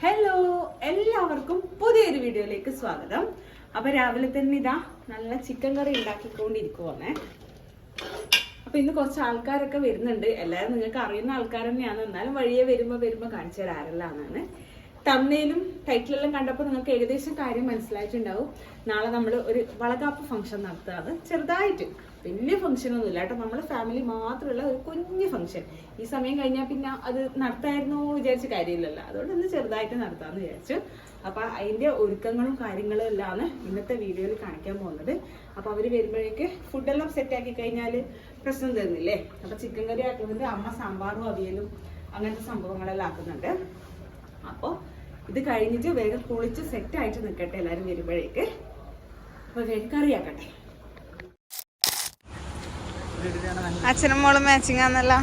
Hello എല്ലാവർക്കും പുതിയൊരു വീഡിയോയിലേക്ക് സ്വാഗതം. അപ്പൊ രാവിലെ തന്നെ ഇതാ നല്ല ചിക്കൻ കറി ഉണ്ടാക്കിക്കൊണ്ടിരിക്കുവാണേ. അപ്പൊ ഇന്ന് കുറച്ച് ആൾക്കാരൊക്കെ വരുന്നുണ്ട്. എല്ലാവരും നിങ്ങൾക്ക് അറിയുന്ന ആൾക്കാർ തന്നെയാണ്. എന്നാലും വഴിയെ വരുമ്പോ വരുമ്പോ കാണിച്ചു തരാം ആരെല്ലാമാണ് തമ്മയിലും ടൈറ്റിലെല്ലാം കണ്ടപ്പോൾ നിങ്ങൾക്ക് ഏകദേശം കാര്യം മനസ്സിലായിട്ടുണ്ടാവും. നാളെ നമ്മൾ ഒരു വളകാപ്പ് ഫംഗ്ഷൻ നടത്തുകയാണ് ചെറുതായിട്ട് വലിയ ഫംഗ്ഷൻ ഒന്നുമില്ല കേട്ടോ നമ്മുടെ ഫാമിലി മാത്രമുള്ള ഒരു കുഞ്ഞു ഫംഗ്ഷൻ ഈ സമയം കഴിഞ്ഞാൽ പിന്നെ അത് നടത്തായിരുന്നു വിചാരിച്ച കാര്യമില്ലല്ലോ. അതുകൊണ്ട് ഒന്ന് ചെറുതായിട്ട് നടത്താമെന്ന് വിചാരിച്ചു. അപ്പൊ അതിന്റെ ഒരുക്കങ്ങളും കാര്യങ്ങളും എല്ലാമാണ് ഇന്നത്തെ വീഡിയോയിൽ കാണിക്കാൻ പോകുന്നത്. അപ്പൊ അവർ വരുമ്പോഴേക്ക് ഫുഡെല്ലാം സെറ്റ് ആക്കി കഴിഞ്ഞാൽ പ്രശ്നം തരുന്നില്ലേ? അപ്പൊ ചിക്കൻ കറി ആക്കുന്നത് അമ്മ സാമ്പാറും അവിയലും അങ്ങനത്തെ സംഭവങ്ങളെല്ലാം ആക്കുന്നുണ്ട്. അപ്പോൾ ഇത് കഴിഞ്ഞിട്ട് വേഗം കുളിച്ച് സെറ്റ് ആയിട്ട് നിൽക്കട്ടെ എല്ലാവരും വരുമ്പോഴേക്ക്. അപ്പോൾ വേഗം കറിയാക്കട്ടെ. അച്ഛനും മോളും മാച്ചിങ് ആണല്ലോ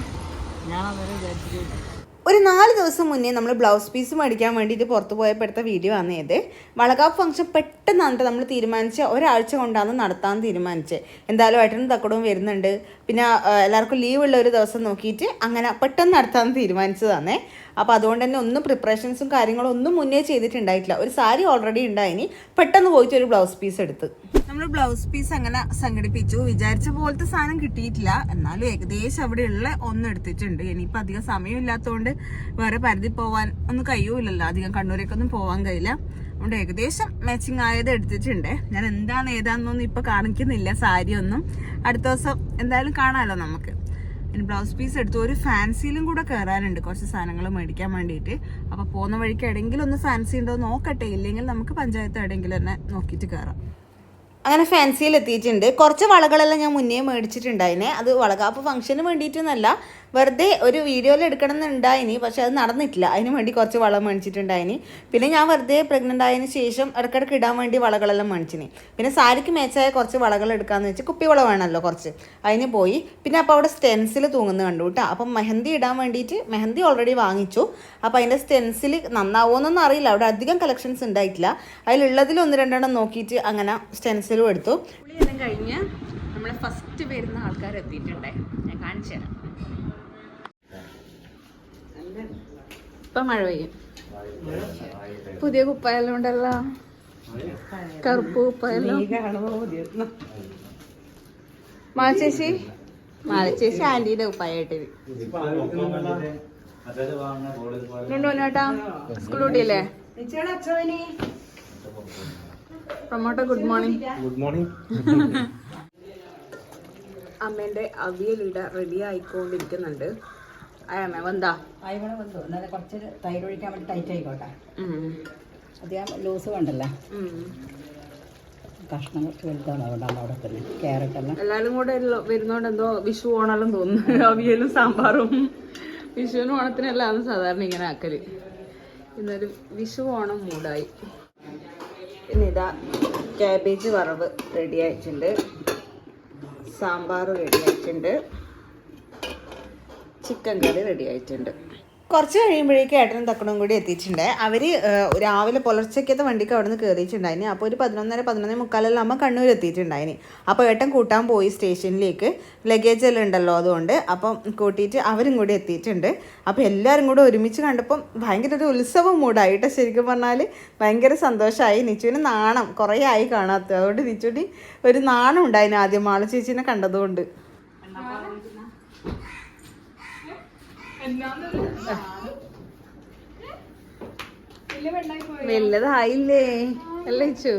ഒരു നാല് ദിവസം മുന്നേ നമ്മൾ ബ്ലൗസ് പീസ് മേടിക്കാൻ വേണ്ടിയിട്ട് പുറത്തു പോയപ്പെടുത്ത വീഡിയോ ആണ് ഇത്. വളകാപ്പ് ഫംഗ്ഷൻ പെട്ടെന്നാണ് നമ്മൾ തീരുമാനിച്ച ഒരാഴ്ച കൊണ്ടാണ് നടത്താൻ തീരുമാനിച്ചത്. എന്തായാലും ഏട്ടനും തക്കടവും വരുന്നുണ്ട്. പിന്നെ എല്ലാവർക്കും ലീവ് ഉള്ള ഒരു ദിവസം നോക്കിയിട്ട് അങ്ങനെ പെട്ടെന്ന് നടത്താൻ തീരുമാനിച്ചതാണേ. അപ്പോൾ അതുകൊണ്ട് തന്നെ ഒന്നും പ്രിപ്പറേഷൻസും കാര്യങ്ങളും ഒന്നും മുന്നേ ചെയ്തിട്ടുണ്ടായിട്ടില്ല. ഒരു സാരി ഓൾറെഡി ഉണ്ടായിനി. പെട്ടെന്ന് പോയിട്ട് ഒരു ബ്ലൗസ് പീസ് എടുത്ത്. നമ്മൾ ബ്ലൗസ് പീസ് അങ്ങനെ സംഘടിപ്പിച്ചു. വിചാരിച്ച പോലത്തെ സാധനം കിട്ടിയിട്ടില്ല. എന്നാലും ഏകദേശം അവിടെയുള്ള ഒന്ന് എടുത്തിട്ടുണ്ട്. ഇനിയിപ്പോൾ അധികം സമയമില്ലാത്തതുകൊണ്ട് വേറെ പരിധി പോവാൻ ഒന്നും കഴിയൂലല്ലോ അധികം കണ്ണൂരേക്കൊന്നും പോവാൻ കഴിയില്ല. അതുകൊണ്ട് ഏകദേശം മാച്ചിങ് ആയത് എടുത്തിട്ടുണ്ട്. ഞാൻ എന്താണ് ഏതാണെന്നൊന്നും ഇപ്പൊ കാണിക്കുന്നില്ല സാരി ഒന്നും അടുത്ത ദിവസം എന്തായാലും കാണാമല്ലോ നമുക്ക്. ഇനി ബ്ലൗസ് പീസ് എടുത്തു ഒരു ഫാൻസിയിലും കൂടെ കയറാനുണ്ട് കുറച്ച് സാധനങ്ങൾ മേടിക്കാൻ വേണ്ടിയിട്ട്. അപ്പോൾ പോകുന്ന വഴിക്ക് എവിടെയെങ്കിലും ഒന്ന് ഫാൻസി ഉണ്ടോ നോക്കട്ടെ. ഇല്ലെങ്കിൽ നമുക്ക് പഞ്ചായത്ത് എവിടെയെങ്കിലും തന്നെ നോക്കിയിട്ട് കയറാം അങ്ങനെ ഫാൻസിയിൽ എത്തിയിട്ടുണ്ട്. കുറച്ച് വളകളെല്ലാം ഞാൻ മുന്നേ മേടിച്ചിട്ടുണ്ടായിനെ. അത് വളകാപ്പ് ഫംഗ്ഷന് വേണ്ടിയിട്ടൊന്നല്ല. വെറുതെ ഒരു വീഡിയോയിൽ എടുക്കണം എന്നുണ്ടായിനി പക്ഷെ അത് നടന്നിട്ടില്ല. അതിന് വേണ്ടി കുറച്ച് വളം മേടിച്ചിട്ടുണ്ടായിനി. പിന്നെ ഞാൻ വെറുതെ പ്രഗ്നന്റ് ആയതിനു ശേഷം ഇടയ്ക്കിടയ്ക്ക് ഇടാൻ വേണ്ടി വളകളെല്ലാം മേടിച്ചിനി. പിന്നെ സാരിക്ക് മേച്ചായ കുറച്ച് വളകൾ എടുക്കാമെന്ന് കുപ്പി കുപ്പിവള വേണമല്ലോ കുറച്ച്. അതിന് പോയി. പിന്നെ അപ്പോൾ അവിടെ സ്റ്റെൻസിൽ തൂങ്ങുന്നത് കണ്ടു കേട്ടോ. അപ്പം മെഹന്തി ഇടാൻ വേണ്ടിയിട്ട് മെഹന്തി ഓൾറെഡി വാങ്ങിച്ചു. അപ്പോൾ അതിന്റെ സ്റ്റെൻസിൽ നന്നാവുമെന്നൊന്നും അറിയില്ല. അവിടെ അധികം കളക്ഷൻസ് ഉണ്ടായിട്ടില്ല. അതിലുള്ളതിൽ ഒന്ന് രണ്ടെണ്ണം നോക്കിയിട്ട് അങ്ങനെ സ്റ്റെൻസിലും എടുത്തു. കഴിഞ്ഞ് നമ്മളെ ഫസ്റ്റ് വരുന്ന ആൾക്കാർ എത്തിയിട്ടുണ്ടേ ഞാൻ കാണിച്ചു തരാം ഇപ്പൊ മഴ പെയ്യും. പുതിയ കുപ്പായെല്ലാം ഉണ്ടല്ലോ കറുപ്പ് കുപ്പായെല്ലാം. മാളച്ചേച്ചി? മാളച്ചേച്ചി ആന്റിയുടെ കുപ്പായിട്ട് കൊണ്ടുപോട്ടാ school കൂട്ടിയല്ലേ promoter good morning. Good morning. അമ്മേന്റെ അവിയലിട റെഡി ആയിക്കൊണ്ടിരിക്കുന്നുണ്ട്. എന്നാൽ കുറച്ച് തൈര് ഒഴിക്കാൻ വേണ്ടി ടൈറ്റ് ആയിക്കോട്ടെ. അധികം ലൂസ് വേണ്ടല്ലോ? കഷ്ണം കുറച്ച് വലുതാണ് അതുകൊണ്ടാണ് അവിടെ തന്നെ ക്യാരറ്റ് എല്ലാം. എല്ലാരും കൂടെ വരുന്നോണ്ട് എന്തോ വിഷു ഓണെല്ലാം തോന്നുന്നു. അവിയലും സാമ്പാറും. വിഷുവിനും ഓണത്തിനെല്ലാം സാധാരണ ഇങ്ങനെ ആക്കൽ. ഇന്നൊരു വിഷു ഓണം മൂടായി. പിന്നെ ഇതാ ക്യാബേജ് വറവ് റെഡി ആയിട്ടുണ്ട്. സാമ്പാർ റെഡി ആയിട്ടുണ്ട്. ചിക്കൻ കറി റെഡി ആയിട്ടുണ്ട്. കുറച്ച് കഴിയുമ്പോഴേക്കും ഏട്ടനും തക്കണും കൂടി എത്തിയിട്ടുണ്ട്. അവർ രാവിലെ പുലർച്ചയ്ക്കത്തെ വണ്ടിക്ക് അവിടെ നിന്ന് കയറിയിട്ടുണ്ടായിന് അപ്പോൾ ഒരു പതിനൊന്നര പതിനൊന്നര മുക്കാലെല്ലാം ആകുമ്പോൾ കണ്ണൂർ എത്തിയിട്ടുണ്ടായിന് അപ്പോൾ ഏട്ടൻ കൂട്ടാൻ പോയി സ്റ്റേഷനിലേക്ക്. ലഗേജ് എല്ലാം ഉണ്ടല്ലോ അതുകൊണ്ട്. അപ്പം കൂട്ടിയിട്ട് അവരും കൂടി എത്തിയിട്ടുണ്ട്. അപ്പോൾ എല്ലാവരും കൂടെ ഒരുമിച്ച് കണ്ടപ്പം ഭയങ്കര ഒരു ഉത്സവ മൂടായിട്ട് ശരിക്കും പറഞ്ഞാൽ ഭയങ്കര സന്തോഷമായി നിച്ചുവിന് നാണം കുറേ ആയി കാണാത്തത് അതുകൊണ്ട് നിച്ചുവിന് ഒരു നാണം ഉണ്ടായിന് ആദ്യം മാള ചേച്ചീനെ കണ്ടതുകൊണ്ട്. വലുതായില്ലേ? അല്ലേ ചു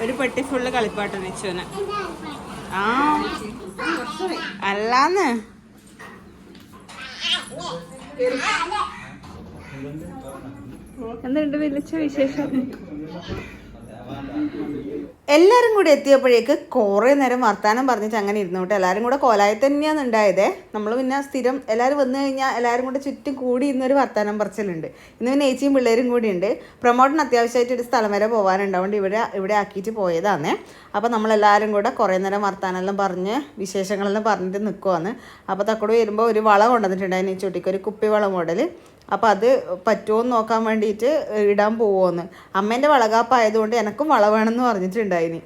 ഒരു പെട്ടി ഫുള്ള് കളിപ്പാട്ട് നിച്ചുവിന് ആ. അല്ലാന്ന്. എന്തുണ്ട് വിളിച്ച വിശേഷം? എല്ലാവരും കൂടി എത്തിയപ്പോഴേക്ക് കുറേ നേരം വർത്താനം പറഞ്ഞിട്ട് അങ്ങനെ ഇരുന്നു കേട്ടോ. എല്ലാവരും കൂടെ കോലായി തന്നെയാണ് ഉണ്ടായതേ. നമ്മൾ പിന്നെ സ്ഥിരം എല്ലാവരും വന്നു കഴിഞ്ഞാൽ എല്ലാവരും കൂടെ ചുറ്റും കൂടി ഇന്നൊരു വർത്താനം പറച്ചിലുണ്ട്. ഇന്ന് പിന്നെ ഏച്ചിയും പിള്ളേരും കൂടി ഉണ്ട്. പ്രൊമോട്ടിന് അത്യാവശ്യമായിട്ട് ഒരു സ്ഥലം വരെ പോകാനുണ്ട് അതുകൊണ്ട് ഇവിടെ ഇവിടെ ആക്കിയിട്ട് പോയതാണ്. അപ്പോൾ നമ്മളെല്ലാവരും കൂടെ കുറേ നേരം വർത്താനെല്ലാം പറഞ്ഞ് വിശേഷങ്ങളെല്ലാം പറഞ്ഞിട്ട് നിൽക്കുവാണ് അപ്പോൾ തക്കോട് വരുമ്പോൾ ഒരു വളം കൊണ്ടുവന്നിട്ടുണ്ടായിരുന്നു ഈ ചുട്ടിക്ക്. ഒരു കുപ്പി വളം മോഡൽ അപ്പോൾ അത് പറ്റുമോ എന്ന് നോക്കാൻ വേണ്ടിയിട്ട് ഇടാൻ പോവുമെന്ന് അമ്മേന്റെ വളകാപ്പായതുകൊണ്ട് എനക്കും വള വേണമെന്ന് പറഞ്ഞിട്ടുണ്ടായിനി.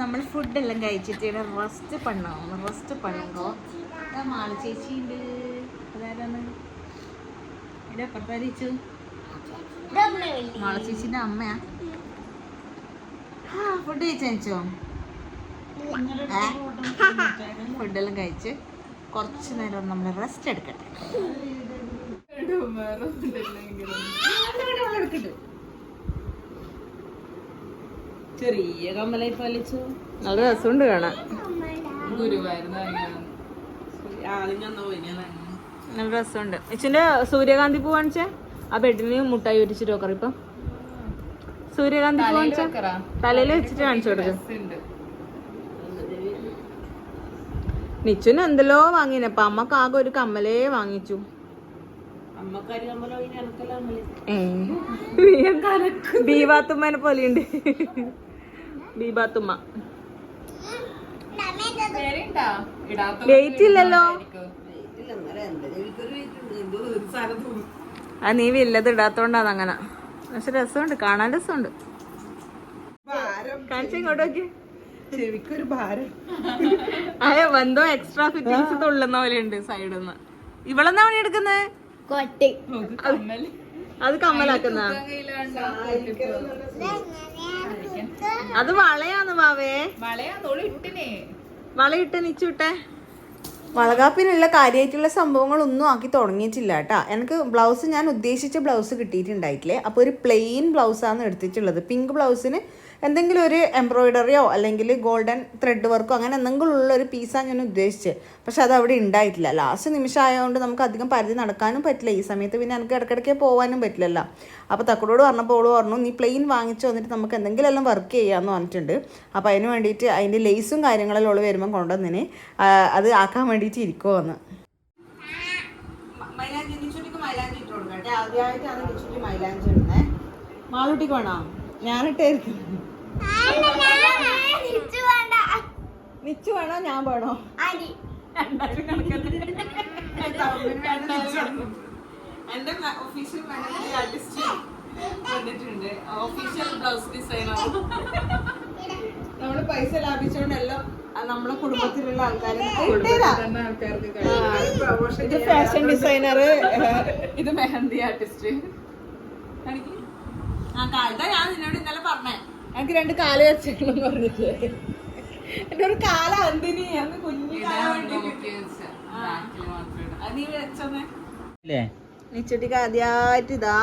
നമ്മൾ ഫുഡെല്ലാം കഴിച്ചിട്ട് ഇവിടെ റെസ്റ്റ് പണ്ണോ. റെസ്റ്റ് പണ്ണോ മാള ചേച്ചി ഉണ്ട് അതാരാണ് ഇവിടെ അപ്പുറത്താരിച്ചു മാള ചേച്ചിന്റെ അമ്മയാ. ഫുഡ് കഴിച്ചോ? ഫുഡെല്ലാം കഴിച്ച്. കുറച്ച് നേരം നമ്മൾ റെസ്റ്റ് എടുക്കട്ടെ. ചെറിയ കമ്മലായി പാലിച്ചു. നല്ല രസമുണ്ട് കാണാൻ. നല്ല രസമുണ്ട്. ഇച്ചിന്റെ സൂര്യകാന്തി പൂ കാണിച്ചേ? ആ ബെഡിന് മുട്ടായി ഒരിച്ചിട്ട് നോക്കറിപ്പം സൂര്യകാന്തി പൂ കാണിച്ച? തലയിൽ വെച്ചിട്ട് കാണിച്ചു കൊടുക്കും. നിച്ചുന് എന്തെല്ലോ വാങ്ങിനപ്പ അമ്മയ്ക്ക് ആകെ ഒരു കമ്മലേ വാങ്ങിച്ചു. ബീബാത്തുമ്മനെ പോലെയുണ്ട്. ബീബാത്തുമ്മ. വെയിറ്റ് ഇല്ലല്ലോ. അത് നീ വില്ലത് ഇടാത്തോണ്ടാ അങ്ങനെ പക്ഷെ രസമുണ്ട്. കാണാൻ രസമുണ്ട്. കാണിച്ചിങ്ങോട്ട് നോക്കി ചെവിക്കൊരു ഭാരം. അതെ എന്തോ എക്സ്ട്രാ ഫിറ്റിങ്സ് തുള്ളുന്ന പോലെ ഉണ്ട് സൈഡിൽ നിന്ന് ഇവളെന്താ പണി എടുക്കുന്നത് അത് കമ്മലാക്കുന്ന അത് വളയാന്ന് മാവേ വളയിട്ട് നിച്ചുട്ടെ വളകാപ്പിനുള്ള കാര്യമായിട്ടുള്ള സംഭവങ്ങളൊന്നും ആക്കി തുടങ്ങിയിട്ടില്ല കേട്ടാ. എനിക്ക് ബ്ലൗസ് ഞാൻ ഉദ്ദേശിച്ച ബ്ലൗസ് കിട്ടിയിട്ടുണ്ടായിട്ടില്ലേ? അപ്പോൾ ഒരു പ്ലെയിൻ ബ്ലൗസാണ് എടുത്തിട്ടുള്ളത്. പിങ്ക് ബ്ലൗസിന് എന്തെങ്കിലും ഒരു എംബ്രോയിഡറിയോ അല്ലെങ്കിൽ ഗോൾഡൻ ത്രെഡ് വർക്കോ അങ്ങനെ എന്തെങ്കിലും ഉള്ള ഒരു പീസാണ് ഞാൻ ഉദ്ദേശിച്ചത്. പക്ഷെ അത് അവിടെ ഉണ്ടായിട്ടില്ല. ലാസ്റ്റ് നിമിഷം ആയതുകൊണ്ട് നമുക്ക് അധികം പരിധി നടക്കാനും പറ്റില്ല. ഈ സമയത്ത് പിന്നെ എനിക്ക് ഇടയ്ക്കിടയ്ക്ക് പോകാനും പറ്റില്ലല്ലോ. അപ്പോൾ തക്കടോട് പറഞ്ഞപ്പോൾ ഓൾ പറഞ്ഞു നീ പ്ലെയിൻ വാങ്ങിച്ചു വന്നിട്ട് നമുക്ക് എന്തെങ്കിലും എല്ലാം വർക്ക് ചെയ്യാമെന്ന് പറഞ്ഞിട്ടുണ്ട്. അപ്പോൾ അതിന് വേണ്ടിയിട്ട് അതിന്റെ ലേസും കാര്യങ്ങളെല്ലാം ഓൾ വരുമ്പോൾ കൊണ്ടുവന്നിന്. അത് ആക്കാൻ വേണ്ടിയിട്ട് ഇരിക്കുമെന്ന് ആദ്യമായിട്ടാണ് നിച്ചുട്ടി മൈലാഞ്ചി ഇടുന്നത് മാളൂട്ടിക്ക് വേണോ? ഞാനിട്ടായിരിക്കും നിച്ചു വേണോ? ഞാൻ വേണോ? എന്റെ ഒഫീഷ്യൽ ആർട്ടിസ്റ്റ് വന്നിട്ടുണ്ട്. ഒഫീഷ്യൽ ബ്ലൗസ് ഡിസൈനർ നമ്മൾ പൈസ ലാഭിച്ചോണ്ടെല്ലാം നമ്മളെ കുടുംബത്തിലുള്ള ആൾക്കാരെ ഇത് ഫാഷൻ ഡിസൈനർ ഇത് മെഹന്തി ആർട്ടിസ്റ്റ് ആ കാലത്താ ഞാൻ നിന്നോട് ഇന്നലെ പറഞ്ഞേ. എനിക്ക് രണ്ട് കാൽ വെച്ചു പറഞ്ഞിട്ട്. എന്റെ ഒരു കാല അന്തിനി അന്ന് കുഞ്ഞു ഇല്ലേ? നിച്ചട്ടിക്ക് ആദ്യമായിട്ട് ഇതാ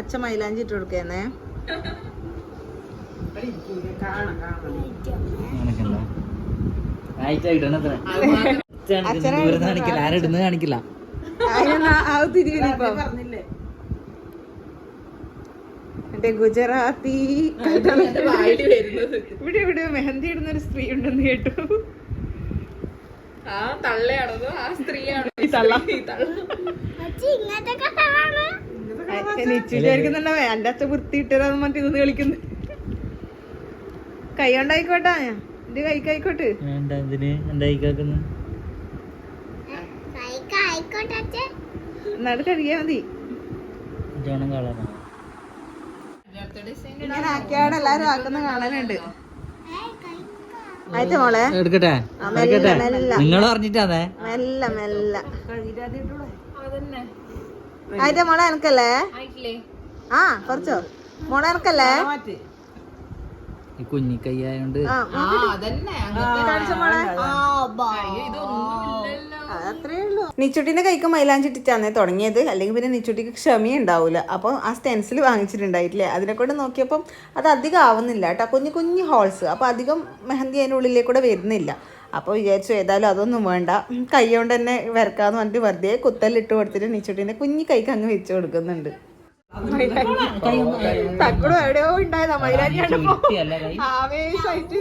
അച്ഛ മൈലാഞ്ചി ഇട്ട് കൊടുക്കുന്നേ. അച്ഛനെ കാണിക്കില്ല. ആരും ഇടുന്നത് കാണിക്കില്ല. അത് തിരികെ പറഞ്ഞില്ലേ? മറ്റേ ഗുജറാത്തി ഇവിടെ ഇവിടെ മെഹന്തി ഇടുന്ന ഒരു സ്ത്രീ ഉണ്ടെന്ന് കേട്ടു. ആ തള്ളയാണോ ആ സ്ത്രീയാണോ. ഈ തള്ള. നിച്ചു വിചാരിക്കുന്നുണ്ടോ എന്റെ അച്ഛൻ വൃത്തിയിട്ടതാന്ന് മറ്റേ ഇത് കളിക്കുന്നു. കൈ കൊണ്ടായിക്കോട്ടെ എന്റെ കൈക്കായിക്കോട്ടെ. എന്നാലും കഴുകിയാ മതി. ജോണം കളറാണ് ഇങ്ങനെ ആക്കിയാണ് എല്ലാരും ആക്കുന്ന കാണാനുണ്ട് ആയിട്ട് മോളെ? എടുക്കട്ടെ. നിങ്ങൾ പറഞ്ഞിട്ടാന്നേ? മെല്ല മെല്ല. ആയിട്ട് മോളെ എനക്കല്ലേ ആ കുറച്ചോ. മോളെ എനക്കല്ലേ ഈ കുഞ്ഞി കൈയായോണ്ട് ആ കാണിച്ചോ മോളെ. അതത്രേ ഉള്ളൂ. നിച്ചുട്ടിന്റെ കൈക്ക് മൈലാഞ്ചിട്ടിട്ടാണ് തുടങ്ങിയത്. അല്ലെങ്കിൽ പിന്നെ നിച്ചുട്ടിക്ക് ക്ഷമ ഉണ്ടാവൂല. അപ്പോൾ ആ സ്റ്റെൻസിൽ വാങ്ങിച്ചിട്ടുണ്ടായിട്ടില്ലേ? അതിനെ കൊണ്ട് നോക്കിയപ്പം അത് അധികം ആവുന്നില്ല കേട്ടോ. കുഞ്ഞു കുഞ്ഞു ഹോൾസ്. അപ്പോൾ അധികം മെഹന്തി അതിന്റെ ഉള്ളിലേക്കൂടെ വരുന്നില്ല. അപ്പോൾ വിചാരിച്ചു ഏതായാലും അതൊന്നും വേണ്ട. കൈ കൊണ്ട് തന്നെ വരക്കാന്ന് പറഞ്ഞിട്ട് വെറുതെ കുത്തലിട്ട് കൊടുത്തിട്ട് നിച്ചുട്ടിന്റെ കുഞ്ഞു കൈക്ക് അങ്ങ് വെച്ച് കൊടുക്കുന്നുണ്ട്. തക്കടും എവിടെയോ ഉണ്ടായതാ കൈ ആവേശമായിട്ട്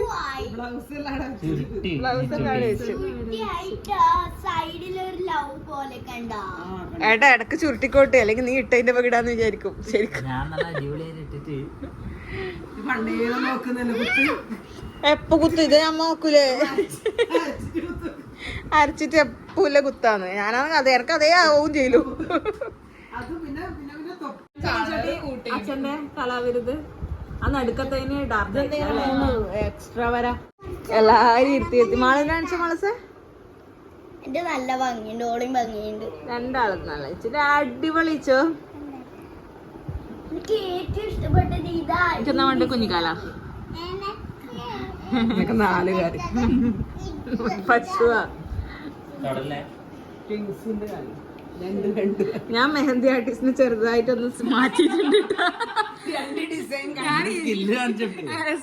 ഏട്ടാ ഇടയ്ക്ക് ചുരുട്ടിക്കോട്ടെ അല്ലെങ്കിൽ നീ ഇട്ടതിന്റെ പകിടാന്ന് വിചാരിക്കും ശരിക്കും എപ്പ കുത്തു ഇത് ഞാൻ നോക്കൂലേ അരച്ചിട്ട് എപ്പൂല്ല കുത്താന്ന്. ഞാനാണെങ്കിൽ അതേ അതേ ആവും ചെയ്യലു അച്ഛന്റെ കലാവിരുത്. ആ നടുക്കത്തതിന് ഡാർക്ക് എക്സ്ട്രാ വരാ. എല്ലാരും ഇരുത്തി എത്തി മാളെ കാണിച്ച മാളസേ എന്റെ നല്ല ഭംഗിയുണ്ട് ഓളിയും ഭംഗിയുണ്ട്. രണ്ടാളും നല്ല ഇച്ചിരി അടിപൊളിച്ചോ എനിക്ക് ഏറ്റവും ഇഷ്ടപ്പെട്ടത് ഇതാ. ഇതെന്നാ വേണ്ട കുഞ്ഞിക്കാല? നാല് കാര്യം പശുവാ. ഞാൻ മെഹന്തി ആർട്ടിസ്റ്റിന് ചെറുതായിട്ടൊന്ന് മാറ്റിയിട്ടുണ്ട്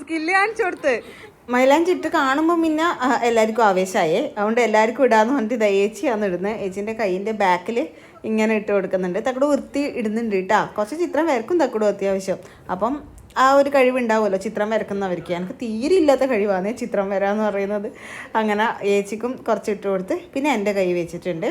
സ്കില്ല് കാണിച്ചു കൊടുത്ത് മൈലാഞ്ചി ഇട്ട് കാണുമ്പോൾ പിന്നെ എല്ലാവർക്കും ആവേശമായേ അതുകൊണ്ട് എല്ലാവർക്കും ഇടാന്ന് പറഞ്ഞിട്ട് ഇത് ഏച്ചിയാണ് ഇടുന്നത് ഏച്ചിന്റെ കൈയിന്റെ ബാക്കിൽ ഇങ്ങനെ ഇട്ട് കൊടുക്കുന്നുണ്ട്. തക്കട് വൃത്തി ഇടുന്നുണ്ട് കേട്ടോ കുറച്ച് ചിത്രം വരക്കും തക്കടും അത്യാവശ്യം. അപ്പം ആ ഒരു കഴിവുണ്ടാവുമല്ലോ ചിത്രം വരക്കുന്നവർക്ക് എനിക്ക് തീരെ ഇല്ലാത്ത കഴിവാണ് ചിത്രം വരാന്ന് പറയുന്നത്. അങ്ങനെ ഏച്ചിക്കും കുറച്ച് ഇട്ട് കൊടുത്ത് പിന്നെ എന്റെ കൈ വെച്ചിട്ടുണ്ട്.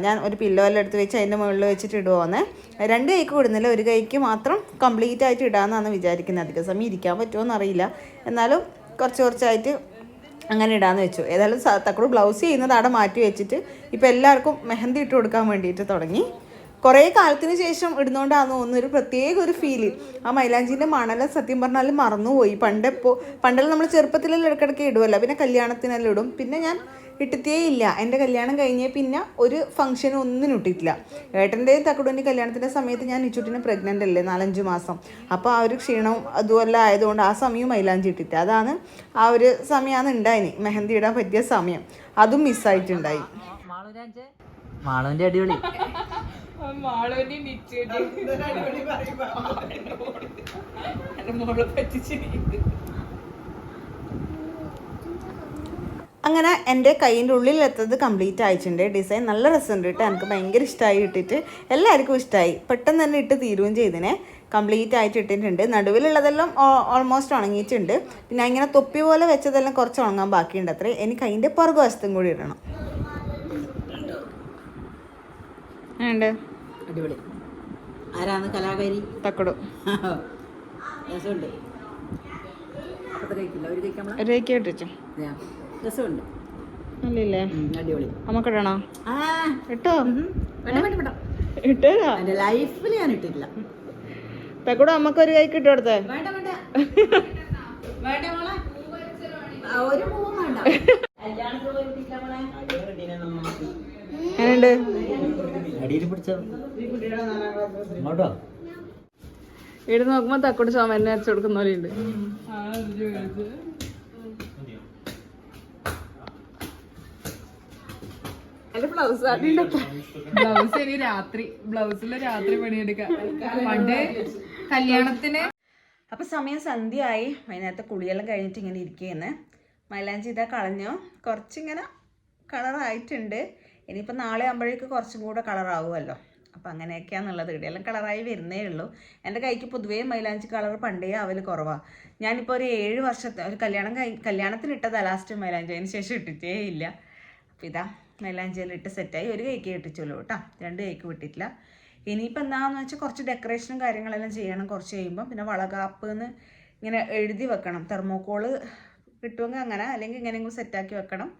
ഞാൻ ഒരു പില്ലോ എല്ലാം എടുത്ത് വെച്ച് അതിന്റെ മുകളിൽ വെച്ചിട്ട് ഇടുവാന്ന്. രണ്ട് കൈക്ക് കൊടുന്നില്ല ഒരു കൈക്ക് മാത്രം കംപ്ലീറ്റ് ആയിട്ട് ഇടാമെന്നാണ് വിചാരിക്കുന്നത്. അധിക സമയം ഇരിക്കാൻ പറ്റുമോ എന്നറിയില്ല എന്നാലും കുറച്ച് കുറച്ചായിട്ട് അങ്ങനെ ഇടാന്ന് വെച്ചു. ഏതായാലും സ- ബ്ലൗസ് ചെയ്യുന്നത് അവിടെ മാറ്റി വെച്ചിട്ട് ഇപ്പം എല്ലാവർക്കും മെഹന്തി ഇട്ട് കൊടുക്കാൻ വേണ്ടിയിട്ട് തുടങ്ങി. കുറേ കാലത്തിന് ശേഷം ഇടുന്നോണ്ടാന്ന് തോന്നുന്നു. ഒരു പ്രത്യേക ഒരു ഫീൽ ആ മൈലാഞ്ചിന്റെ മണല സത്യം പറഞ്ഞാൽ മറന്നുപോയി. പണ്ടെപ്പോൾ പണ്ടെല്ലാം നമ്മൾ ചെറുപ്പത്തിലെല്ലാം ഇടയ്ക്കിടയ്ക്ക് ഇടുമല്ലോ പിന്നെ കല്യാണത്തിനെല്ലാം ഇടും. പിന്നെ ഞാൻ ഇട്ടിട്ടേ ഇല്ല. എന്റെ കല്യാണം കഴിഞ്ഞേ പിന്നെ ഒരു ഫംഗ്ഷനും ഒന്നും ഇട്ടിട്ടില്ല. ഏട്ടന്റെയും തക്കുടന്റെ കല്യാണത്തിന്റെ സമയത്ത് ഞാൻ ഇച്ചുട്ടിനെ പ്രഗ്നന്റ് അല്ലേ? നാലഞ്ച് മാസം. അപ്പോൾ ആ ഒരു ക്ഷീണവും അതുമല്ല ആയതുകൊണ്ട് ആ സമയം മൈലാഞ്ചി ഇട്ടിട്ട്. അതാണ് ആ ഒരു സമയമാണ് ഉണ്ടായിന് മെഹന്തി ഇടാൻ പറ്റിയ സമയം. അതും മിസ്സായിട്ടുണ്ടായി മാളവന്റെ അടിപൊളി. അങ്ങനെ എന്റെ കൈയിന്റെ ഉള്ളിലെത്തത് കംപ്ലീറ്റ് ആയിട്ടുണ്ട്. ഡിസൈൻ നല്ല രസമുണ്ട് കേട്ടോ. എനിക്ക് ഭയങ്കര ഇഷ്ടമായി ഇട്ടിട്ട്. എല്ലാവർക്കും ഇഷ്ടമായി. പെട്ടെന്ന് തന്നെ ഇട്ട് തീരുകയും ചെയ്തിനെ. കംപ്ലീറ്റ് ആയിട്ട് ഇട്ടിട്ടുണ്ട്. നടുവിലുള്ളതെല്ലാം ഓൾമോസ്റ്റ് ഉണങ്ങിയിട്ടുണ്ട്. പിന്നെ ഇങ്ങനെ തൊപ്പി പോലെ വെച്ചതെല്ലാം കുറച്ച് ഉണങ്ങാൻ ബാക്കിയുണ്ട് അത്രേ. എനിക്ക് അതിന്റെ പുറകുവശത്തും കൂടി ഇടണം. ഉണ്ട് അടിപൊളി. ആരാണ് കലാകാരി? തക്കടു. രസമുണ്ട്. ഒരു കേക്ക് ഇട്ടിച്ചു രസമുണ്ട്. ഉം, അടിപൊളി. നമുക്കിടണോ ആ. ഇട്ടോ? വേണ്ട വേണ്ട വേണ്ട. ഇട്ടോ? ലൈഫിൽ ഞാൻ ഇട്ടിട്ടില്ല. തക്കടും അമ്മയ്ക്ക് ഒരു കൈക്ക് ഇട്ട് കൊടുത്തേ. എങ്ങനെയുണ്ട്? അടിയിൽ പിടിച്ചോ ഇങ്ങോട്ടോ? ഇവിടെ നോക്കുമ്പോ തക്കോട് ചുമരിനെ അരച്ചു കൊടുക്കുന്ന പോലെ ഉണ്ട്. എന്റെ ബ്ലൗസ് ബ്ലൗസ് ഇനി രാത്രി. ബ്ലൗസിൽ രാത്രി പണിയെടുക്കാം. പണ്ട് കല്യാണത്തിന് അപ്പൊ സമയം സന്ധ്യയായി. വൈകുന്നേരത്തെ കുളിയെല്ലാം കഴിഞ്ഞിട്ട് ഇങ്ങനെ ഇരിക്കുകയെന്ന് മൈലാഞ്ചി ഇതാ കളഞ്ഞു. കുറച്ചിങ്ങനെ കളറായിട്ടുണ്ട്. ഇനിയിപ്പോൾ നാളെ ആകുമ്പോഴേക്ക് കുറച്ചും കൂടെ കളറാവുമല്ലോ അപ്പം അങ്ങനെയൊക്കെയാണെന്നുള്ളത് ഇവിടെയെല്ലാം കളറായി വരുന്നേ ഉള്ളൂ. എന്റെ കൈക്ക് പൊതുവേ മൈലാഞ്ചി കളർ പണ്ടേ അവൽ കുറവാണ് ഞാനിപ്പോൾ ഒരു ഏഴ് വർഷത്തെ ഒരു കല്യാണം കഴി കല്യാണത്തിന് ഇട്ടതാ ലാസ്റ്റ് മൈലാഞ്ചി. അതിന് ശേഷം ഇട്ടിട്ടേ ഇല്ല. അപ്പം ഇതാ മൈലാഞ്ചിയെല്ലാം ഇട്ട് സെറ്റായി ഒരു കൈക്ക് ഇട്ടിച്ചുള്ളൂ കേട്ടോ. രണ്ട് കൈക്ക് വിട്ടിട്ടില്ല. ഇനിയിപ്പോൾ എന്താണെന്ന് വെച്ചാൽ കുറച്ച് ഡെക്കറേഷനും കാര്യങ്ങളെല്ലാം ചെയ്യണം. കുറച്ച് കഴിയുമ്പം പിന്നെ വളകാപ്പ് എന്ന് ഇങ്ങനെ എഴുതി വെക്കണം. തെർമോക്കോൾ കിട്ടുമെങ്കിൽ അങ്ങനെ അല്ലെങ്കിൽ ഇങ്ങനെയെങ്കിലും സെറ്റാക്കി വെക്കണം.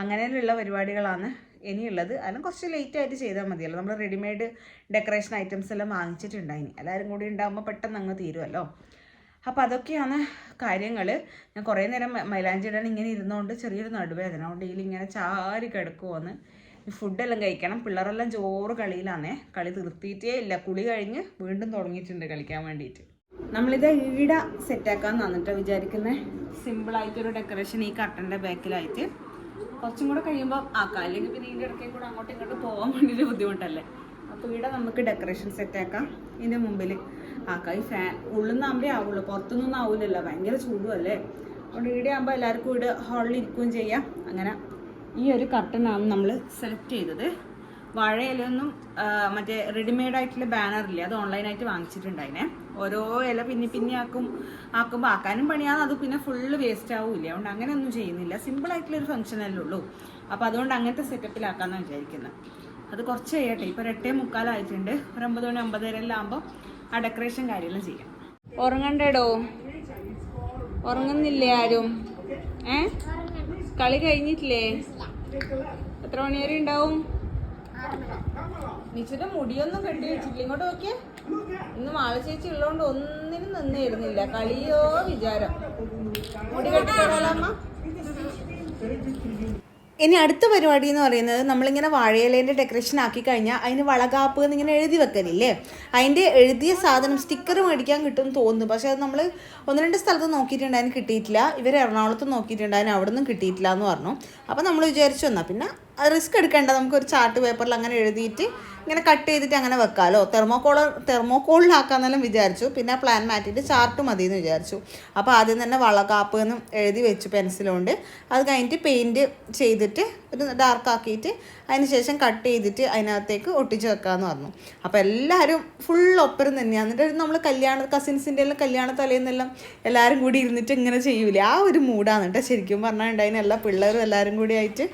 അങ്ങനെയുള്ള പരിപാടികളാണ് ഇനിയുള്ളത്. അതിലും കുറച്ച് ലേറ്റ് ആയിട്ട് ചെയ്താൽ മതിയല്ലോ. നമ്മൾ റെഡിമെയ്ഡ് ഡെക്കറേഷൻ ഐറ്റംസ് എല്ലാം വാങ്ങിച്ചിട്ടുണ്ടായിനി. എല്ലാവരും കൂടി ഉണ്ടാകുമ്പോൾ പെട്ടെന്ന് അങ്ങ് തീരുമല്ലോ അപ്പോൾ അതൊക്കെയാണ് കാര്യങ്ങൾ ഞാൻ കുറേ നേരം മൈലാഞ്ചിടാൻ ഇങ്ങനെ ഇരുന്നുകൊണ്ട് ചെറിയൊരു നടുവേദന. അതുകൊണ്ട് ഇതിലിങ്ങനെ ചാരി കിടക്കുമെന്ന് ഫുഡെല്ലാം കഴിക്കണം. പിള്ളേരെല്ലാം ചോറ് കളിയിലാണേ കളി നിർത്തിയിട്ടേ ഇല്ല. കുളി കഴിഞ്ഞ് വീണ്ടും തുടങ്ങിയിട്ടുണ്ട് കളിക്കാൻ വേണ്ടിയിട്ട്. നമ്മളിത് ഈട സെറ്റാക്കാൻ തന്നിട്ടാണ് വിചാരിക്കുന്നത് സിമ്പിളായിട്ടൊരു ഡെക്കറേഷൻ ഈ കട്ടന്റെ ബാക്കിലായിട്ട് കുറച്ചും കൂടെ കഴിയുമ്പോൾ ആക്കാം അല്ലെങ്കിൽ പിന്നെ ഇതിന്റെ ഇടയ്ക്ക് കൂടെ അങ്ങോട്ടും ഇങ്ങോട്ടും പോകാൻ വേണ്ടിയിട്ട് ബുദ്ധിമുട്ടല്ലേ? അപ്പോൾ ഇവിടെ നമുക്ക് ഡെക്കറേഷൻ സെറ്റ് ആക്കാം. ഇതിന്റെ മുമ്പിൽ ആക്കാം ഈ ഫാൻ ഉള്ളിൽ ആവുമ്പേ ആവുള്ളൂ. പുറത്തുനിന്നൊന്നും ആവില്ലല്ലോ ഭയങ്കര ചൂടും അല്ലേ അതുകൊണ്ട് ഇവിടെ ആകുമ്പോൾ എല്ലാവർക്കും ഇവിടെ ഹാളിൽ ഇരിക്കുകയും ചെയ്യാം. അങ്ങനെ ഈ ഒരു കർട്ടനാണ് നമ്മൾ സെലക്ട് ചെയ്തത്. വാഴയിലൊന്നും മറ്റേ റെഡിമെയ്ഡ് ആയിട്ടുള്ള ഇല്ല അത് ഓൺലൈനായിട്ട് വാങ്ങിച്ചിട്ടുണ്ടായിനെ. ഓരോ ഇല പിന്നെ പിന്നെ ആക്കും ആക്കുമ്പോൾ ആക്കാനും പണിയാണ്. അത് പിന്നെ ഫുള്ള് വേസ്റ്റ് ആവില്ല? അതുകൊണ്ട് അങ്ങനെ ഒന്നും ചെയ്യുന്നില്ല. സിമ്പിൾ ആയിട്ടുള്ള ഒരു ഫംഗ്ഷൻ അല്ലേ ഉള്ളൂ. അപ്പോൾ അതുകൊണ്ട് അങ്ങനത്തെ സെറ്റപ്പിലാക്കാമെന്നാണ് വിചാരിക്കുന്നത് അത് കുറച്ച് ചെയ്യട്ടെ ഇപ്പോൾ ഒരു എട്ടേ മുക്കാലായിട്ടുണ്ട്. ഒരു ഒമ്പത് മണി ഒമ്പതരെല്ലാം ആകുമ്പോൾ ആ ഡെക്കറേഷൻ കാര്യമെല്ലാം ചെയ്യാം. ഉറങ്ങണ്ടേടോ ഉറങ്ങുന്നില്ലേ ആരും? ഏ? കളി കഴിഞ്ഞിട്ടില്ലേ? എത്ര മണിവരെ ഉണ്ടാവും? നിച്ചിന്റെ മുടിയൊന്നും കെട്ടി വെച്ചിട്ടില്ല. ഇങ്ങോട്ട് നോക്കിയേ. ഇന്ന് മാള ചേച്ചി ഉള്ളതുകൊണ്ട് ഒന്നിനും നിന്നിരുന്നില്ല. കളിയോ വിചാരം. മുടി അമ്മ? ഇനി അടുത്ത പരിപാടി എന്ന് പറയുന്നത് നമ്മളിങ്ങനെ വാഴയിലേന്റെ ഡെക്കറേഷൻ ആക്കി കഴിഞ്ഞാൽ അതിന് വളകാപ്പ് എന്നിങ്ങനെ എഴുതി വെക്കലില്ലേ? അതിന്റെ എഴുതിയ സാധനം സ്റ്റിക്കർ മേടിക്കാൻ കിട്ടും തോന്നുന്നു. പക്ഷേ അത് നമ്മൾ ഒന്ന് രണ്ട് സ്ഥലത്ത് നോക്കിയിട്ടുണ്ടായിരുന്നു കിട്ടിയിട്ടില്ല. ഇവർ എറണാകുളത്ത് നോക്കിയിട്ടുണ്ടായിരുന്നു അവിടെ നിന്നും കിട്ടിയിട്ടില്ല എന്ന് പറഞ്ഞു. അപ്പോൾ നമ്മൾ വിചാരിച്ചു വന്നാൽ പിന്നെ റിസ്ക് എടുക്കേണ്ട. നമുക്കൊരു ചാർട്ട് പേപ്പറിൽ അങ്ങനെ എഴുതിയിട്ട് ഇങ്ങനെ കട്ട് ചെയ്തിട്ട് അങ്ങനെ വെക്കാമല്ലോ തെർമോക്കോൾ തെർമോക്കോളിലാക്കാന്നെല്ലാം വിചാരിച്ചു. പിന്നെ പ്ലാൻ മാറ്റിയിട്ട് ചാർട്ട് മതി എന്ന് വിചാരിച്ചു. അപ്പോൾ ആദ്യം തന്നെ വളകാപ്പ് എന്ന് എഴുതി വെച്ചു പെൻസിലുകൊണ്ട് അത് കഴിഞ്ഞിട്ട് പെയിന്റ് ചെയ്തിട്ട് ഒരു ഡാർക്ക് ആക്കിയിട്ട് അതിന് ശേഷം കട്ട് ചെയ്തിട്ട് അതിനകത്തേക്ക് ഒട്ടിച്ച് വെക്കാമെന്ന് പറഞ്ഞു. അപ്പോൾ എല്ലാവരും ഫുൾ ഒപ്പരം തന്നെയാണ് എന്നിട്ട് നമ്മൾ കല്യാണ കസിൻസിന്റെ എല്ലാം കല്യാണ തലേന്നെല്ലാം എല്ലാവരും കൂടി ഇരുന്നിട്ട് ഇങ്ങനെ ചെയ്യൂലേ. ആ ഒരു മൂഡാണ് കേട്ടോ ശരിക്കും പറഞ്ഞാൽ ഉണ്ടായിരുന്നു എല്ലാ പിള്ളേരും എല്ലാവരും കൂടി ആയിട്ട്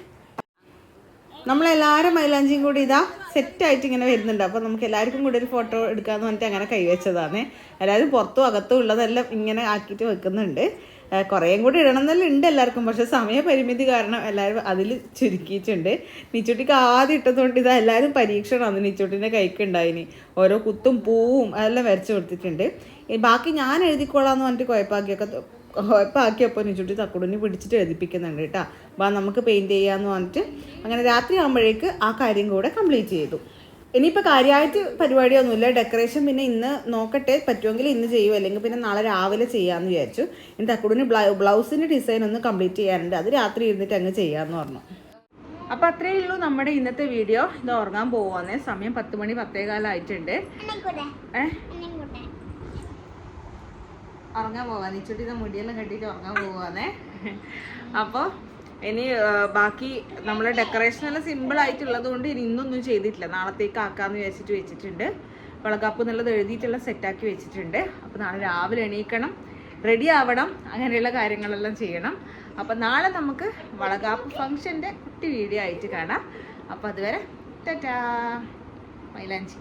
നമ്മളെല്ലാവരും മൈലാഞ്ചിയും കൂടി ഇതാ സെറ്റായിട്ട് ഇങ്ങനെ വരുന്നുണ്ട്. അപ്പോൾ നമുക്ക് എല്ലാവർക്കും കൂടി ഒരു ഫോട്ടോ എടുക്കാമെന്ന് പറഞ്ഞിട്ട് അങ്ങനെ കൈവച്ചതാണ് എല്ലാവരും പുറത്തും അകത്തും ഉള്ളതെല്ലാം ഇങ്ങനെ ആക്കിയിട്ട് വെക്കുന്നുണ്ട്. കുറേയും കൂടി ഇടണം എന്നെല്ലാം ഉണ്ട് എല്ലാവർക്കും. പക്ഷേ സമയപരിമിതി കാരണം എല്ലാവരും അതിൽ ചുരുക്കിയിട്ടുണ്ട്. നീച്ചുട്ടിക്ക് ആദ്യം ഇട്ടതുകൊണ്ട് ഇതാ എല്ലാവരും പരീക്ഷണമാണ് നീച്ചുട്ടിന്റെ കൈക്കുണ്ടായിനി ഓരോ കുത്തും പൂവും അതെല്ലാം വരച്ച് കൊടുത്തിട്ടുണ്ട്. ബാക്കി ഞാൻ എഴുതിക്കോളാം എന്ന് പറഞ്ഞിട്ട് കുഴപ്പമാക്കിയൊക്കെ കുഴപ്പമാക്കിയപ്പോൾ നിച്ചുട്ടി തക്കുടിനെ പിടിച്ചിട്ട് എഴുതിപ്പിക്കുന്നുണ്ട് കേട്ടോ. വാ നമുക്ക് പെയിന്റ് ചെയ്യാമെന്ന് പറഞ്ഞിട്ട് അങ്ങനെ രാത്രി ആകുമ്പോഴേക്ക് ആ കാര്യം കൂടെ കംപ്ലീറ്റ് ചെയ്തു. ഇനിയിപ്പോൾ കാര്യമായിട്ട് പരിപാടിയൊന്നുമില്ല. ഡെക്കറേഷൻ പിന്നെ ഇന്ന് നോക്കട്ടെ. പറ്റുമെങ്കിൽ ഇന്ന് ചെയ്യുമോ അല്ലെങ്കിൽ പിന്നെ നാളെ രാവിലെ ചെയ്യാമെന്ന് വിചാരിച്ചു. ഇനി തക്കുടിന് ബ്ല ബ്ലൗസിന്റെ ഡിസൈൻ ഒന്ന് കംപ്ലീറ്റ് ചെയ്യാനുണ്ട്. അത് രാത്രി ഇരുന്നിട്ട് അങ്ങ് ചെയ്യാമെന്ന് പറഞ്ഞു. അപ്പൊ അത്രയേ ഉള്ളൂ നമ്മുടെ ഇന്നത്തെ വീഡിയോ ഇത് ഉറങ്ങാൻ പോകുവാന്നേ സമയം പത്ത് മണി പത്തേകാലായിട്ടുണ്ട് ഏഹ് ഉറങ്ങാൻ പോവാ. നീച്ചുട്ടി മുടിയെല്ലാം കെട്ടിയിട്ട് ഉറങ്ങാൻ പോവാന്നേ. അപ്പോൾ ഇനി ബാക്കി നമ്മളെ ഡെക്കറേഷൻ എല്ലാം സിമ്പിൾ ആയിട്ടുള്ളത് കൊണ്ട് ഇനി ഇന്നൊന്നും ചെയ്തിട്ടില്ല. നാളത്തേക്ക് ആക്കാന്ന് വിചാരിച്ചിട്ട് വെച്ചിട്ടുണ്ട്. വളകാപ്പ് എന്നുള്ളത് എഴുതിയിട്ടുള്ള സെറ്റാക്കി വെച്ചിട്ടുണ്ട്. അപ്പോൾ നാളെ രാവിലെ എണീക്കണം റെഡി ആവണം അങ്ങനെയുള്ള കാര്യങ്ങളെല്ലാം ചെയ്യണം. അപ്പോൾ നാളെ നമുക്ക് വളകാപ്പ് ഫംഗ്ഷന്റെ കുട്ടി വീഡിയോ ആയിട്ട് കാണാം. അപ്പോൾ അതുവരെ ടാറ്റാ. മൈലാഞ്ചി.